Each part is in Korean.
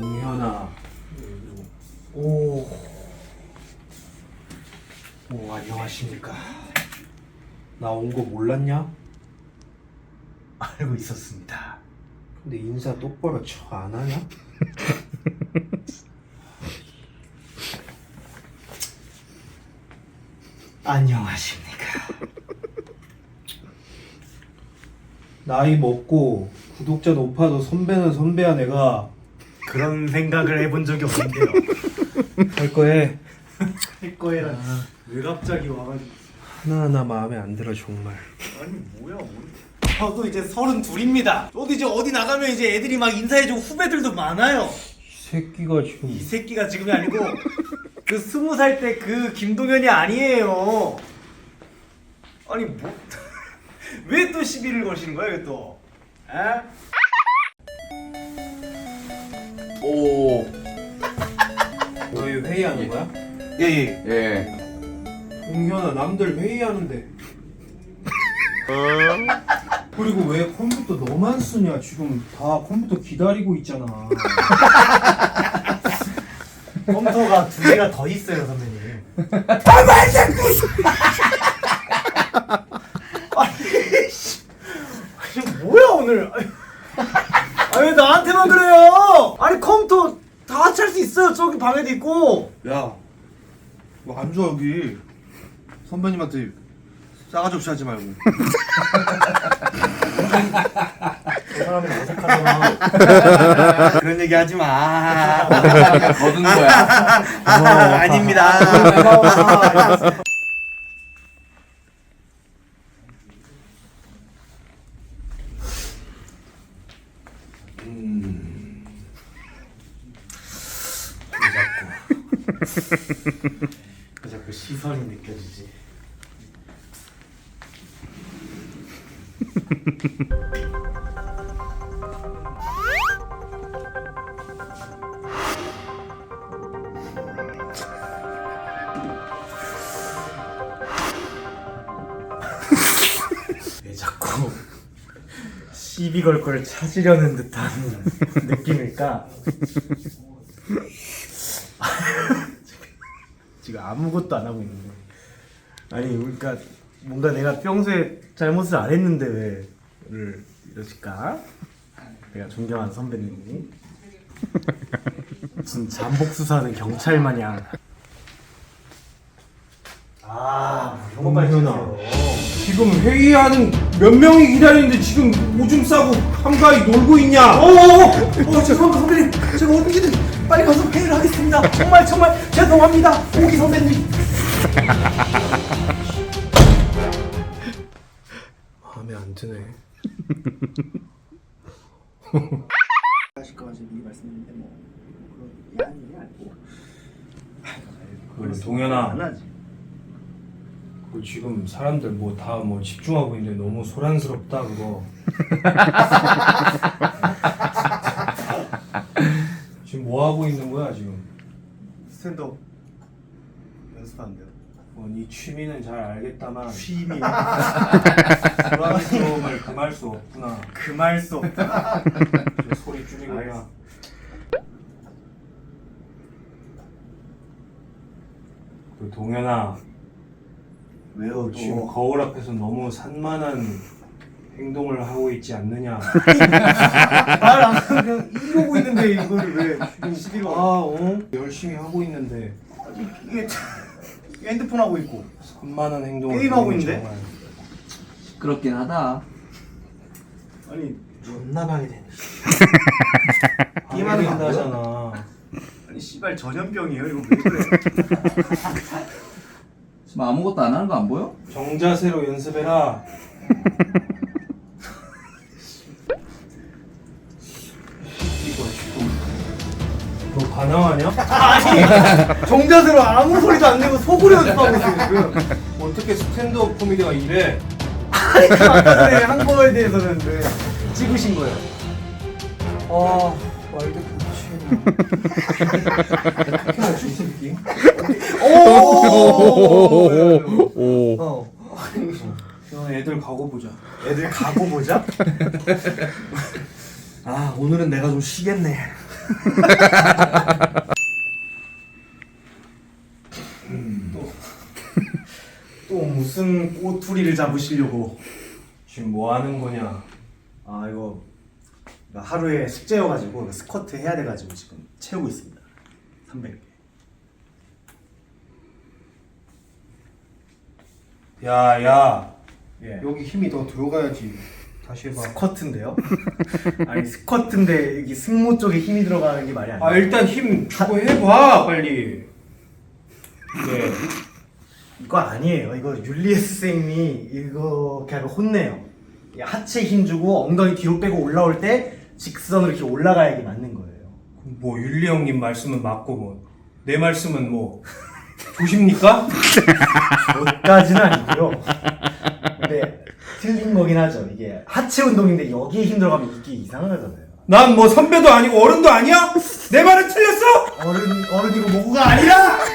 동현아. 오. 오, 안녕하십니까. 나 온 거 몰랐냐? 알고 있었습니다. 근데 인사 똑바로 쳐 안 하냐? 안녕하십니까. 나이 먹고 구독자 높아도 선배는 선배야 내가 그런 생각을 해본 적이 없는데요. 할 거에 할 거에란 왜 갑자기 와가지고 하나하나 마음에 안 들어 정말 아니 뭐야 뭐. 저도 이제 서른 둘입니다. 저도 이제 어디 나가면 이제 애들이 막 인사해주고 후배들도 많아요. 이 새끼가 지금 이 새끼가 지금이 아니고 그 스무 살 때 그 김동현이 아니에요. 아니 뭐 왜 또 시비를 거시는 이거 또? 에? 오. 너희 회의하는 거야? 예예. 예. 동현아 남들 회의하는데 그리고 왜 컴퓨터 너만 쓰냐 지금 다 컴퓨터 기다리고 있잖아 컴퓨터가 두 개가 더 있어요 선배님. 아니 씨. 아니 뭐야 오늘? 아니 왜 나한테만 그래요? 아니 컴퓨터 다 같이 할 수 있어요. 저기 방에도 있고. 야, 뭐 안 좋아 여기. 선배님한테 싸가지 없이 하지 말고. 저 사람은 어색하잖아. 그런 얘기 하지 마. 거둔 거야. 아, 아닙니다. 왜 자꾸 시선이 느껴지지? 왜 자꾸 시비 걸 걸 찾으려는 듯한 느낌일까? 지금 아무것도 안 하고 있는데 아니 그러니까 뭔가 내가 평소에 잘못을 안 했는데 왜 이를 이러실까? 내가 존경하는 선배님이 무슨 잠복 수사하는 경찰 마냥 아 이런. 치세요. 지금 회의하는 몇 명이 기다리는데 지금 오줌 싸고 한가히 놀고 있냐 어어어! 어, 죄송합니다 선배님 제가 어떻게든 빨리 가서 회의를 하겠습니다. 정말 정말 죄송합니다. 오기 선배님. 마음에 안 드네. 하실 거 가지고 미리 말씀드렸는데 뭐 그런 얘기 아니고 그 동현아. 하지. 그 지금 사람들 뭐 다 뭐 집중하고 있는데 너무 소란스럽다 그거 뭐 하고 있는 거야 지금? 스탠드업 연습하는데요. 어, 네 취미는 잘 알겠다만. 취미. 소란스러움을 금할 수 없구나. 금할 수 없다. 좀 소리 줄이고 야 알겠어. 그 동현아. 왜요 지금 거울 앞에서 너무 산만한 행동을 하고 있지 않느냐 말안 하고 그냥 이러고 있는데 이걸 왜 시비가 아 어? 열심히 하고 있는데 이게 참- 핸드폰 하고 있고 산만한 행동을 게임하고 있는데? 정말 그렇긴 하다. 아니 존나 방해되네 게임하는 거안 보여? 방해된다잖아 아니 씨발 전염병이에요 이거 왜 그래 지금 아무것도 안 하는 거 안 보여? 정자세로 연습해라 반항하냐? 아니 정자세로 아무 소리도 안 내고 속으로 연습하고 있어요 지금 어떻게 스탠드업 코미디가 이래? 아니 그 아까 전에 한 거에 대해서는 왜 찍으신 거예요? 아 말도 그렇게 할수 있어 새끼? 오. 어. 너 애들 가고 보자 애들 가고 보자. 아 오늘은 내가 좀 쉬겠네. 또 무슨 꼬투리를 잡으시려고? 지금 뭐 하는 거냐? 아 이거 하루에 숙제여가지고 스쿼트 해야 돼가지고 지금 채우고 있습니다. 300개. 야, 야. 예. 여기 힘이 더 들어가야지. 다시 해봐. 스쿼트인데요? 아니 스쿼트인데 여기 승모 쪽에 힘이 들어가는 게 말이 안 돼. 아, 일단 힘 주고 해봐, 빨리. 네. 이거 아니에요. 이거 율리에스 쌤이 이거 그냥 혼내요. 이 하체 힘 주고 엉덩이 뒤로 빼고 올라올 때 직선으로 이렇게 올라가야 게 맞는 거예요. 뭐 윤리 형님 말씀은 맞고 뭐 내 말씀은 뭐 조십니까? 저까지는 아니고요. 근데 틀린 거긴 하죠. 이게 하체 운동인데 여기에 힘 들어가면 이게 이상하잖아요. 난 뭐 선배도 아니고 어른도 아니야? 내 말은 틀렸어? 어른 어른이고 뭐고가 아니라.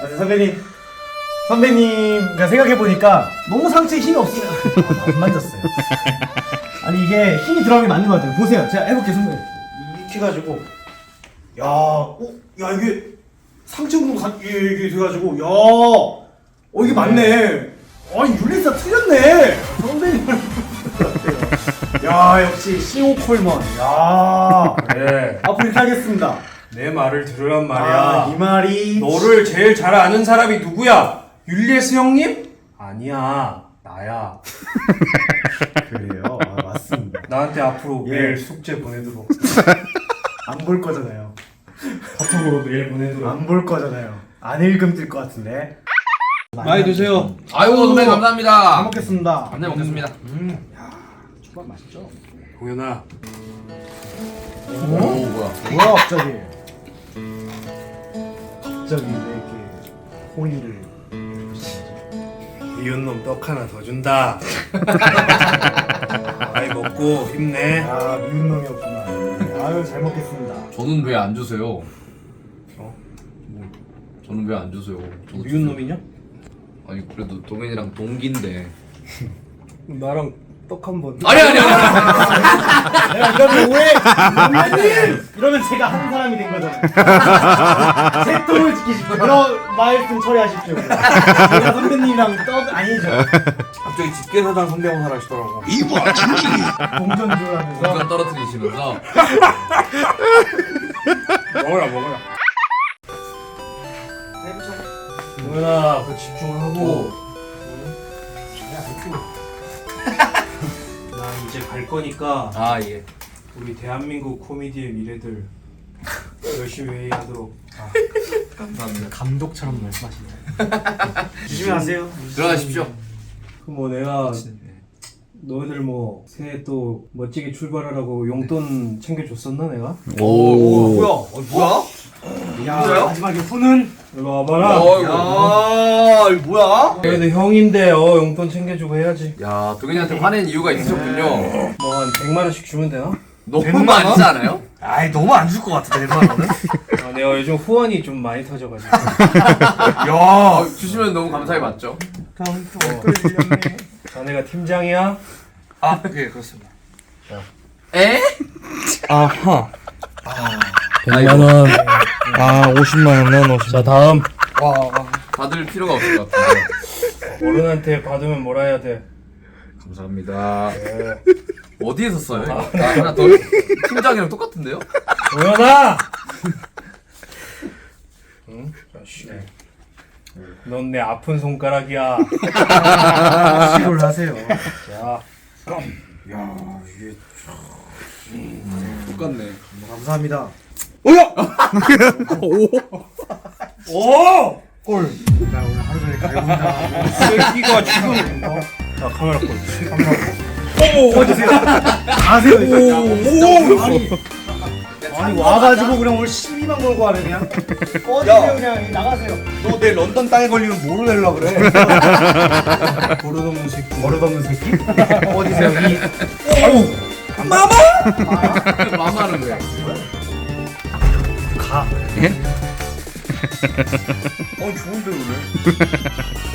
아, 선배님, 선배님, 그러니까 생각해 보니까 너무 상체에 힘이 없으면 아, 안 만졌어요. 아니 이게 힘이 들어가는 게 맞는 것 같아요. 보세요, 제가 해볼게요, 선배님. 이렇게 해가지고, 야, 어, 야 이게 상체 운동 가, 이게, 이게 돼가지고, 야, 어 이게 맞네. 아니 율리사 틀렸네. 선배님. 야 역시 CO 콜먼. 야 그래 앞으로 이렇게 하겠습니다. 내 말을 들으란 아, 말이야 이 말이 너를 제일 잘 아는 사람이 누구야? 율리에스 형님? 아니야 나야 그래요. 아, 맞습니다. 나한테 앞으로 예. 매일 숙제 보내도록 안 볼 거잖아요. 카톡으로 매일 보내도록 안 볼 거잖아요. 안 읽음 뜰 것 같은데. 많이 드세요. 아이고 선배님 잘 감사합니다. 먹겠습니다. 네 먹겠습니다. 초밥 맛있죠? 동현아 오 뭐야? 뭐야 갑자기? 갑자기 왜 이렇게 호의를? 미운 놈떡 하나 더 준다 많이 먹고 힘내 아 미운 놈이었구나. 네, 아유 잘 먹겠습니다. 저는 왜 안 주세요? 어? 뭐, 저는 왜 안 주세요? 저도 미운 주세요. 놈이냐? 아니 그래도 동현이랑 동기인데. 나랑 떡 한 번 아니 아니 아니. 내가 이러면 오해! 선배님! 이러면 제가 한 사람이 된 거잖아요. 제 똥을 지키십시오. 그런 말씀 처리하십시오. 제가 선배님이랑 떡 아니죠. 갑자기 집게사장 성대모사를 하시더라고. 동전줄 하면서. 공간 떨어뜨리시면서 아 예. 우리 대한민국 코미디의 미래들 열심히 회의하도록 아, 감사합니다. 감독처럼 말씀하시네요. 조심히 가세요. 들어가십시오. 그뭐 내가 네. 너희들 뭐 새해 또 멋지게 출발하라고 용돈 챙겨줬었나 내가? 오. 뭐야? 어, 뭐야? 야? 마지막에 후는 일로 와봐라 야, 이거 뭐야? 그래도 형인데 어 용돈 챙겨주고 해야지 야 동현이한테 화낸 이유가 있으셨군요. 뭐 한 100만 원씩 주면 되나? 너무 100만 원? 많지 않아요? 아이 너무 안 줄 것 같은데 내 말은. 아, 내가 요즘 후원이 좀 많이 터져가지고 야. 아, 주시면 너무 감사히 받죠. 자네가 팀장이야? 아, 예 그렇습니다. 에? 아하 100만 원. 아 50만 원 넣어. 자 다음 받을 필요가 없을 것 같은데. 어른한테 받으면 뭐라 해야 돼? 감사합니다. 네. 어디에서 써요? 이거? 나 하나 더 팀장이랑 똑같은데요? 도현아! 응? 자식. 넌내 아픈 손가락이야. 시골 하세요. 자, 똑같네. 감사합니다. 오! 꼴. 나 오늘 하루 종일 갈군다. 새끼가 지금. 어? 자 카메라 꼴. 카메라 꼴. 어디세요? 가세요. 오, 아니, 아니 와가지고 그냥 오늘 시비만 걸고 하네 그냥. 꺼지세요 그냥 나가세요. 너 내 런던 땅에 걸리면 뭐로 내려 그래? 버릇없는 새끼. 버릇없는 새끼. 어디세요 이. 마마는 왜? 가. 어 좋은데 그래?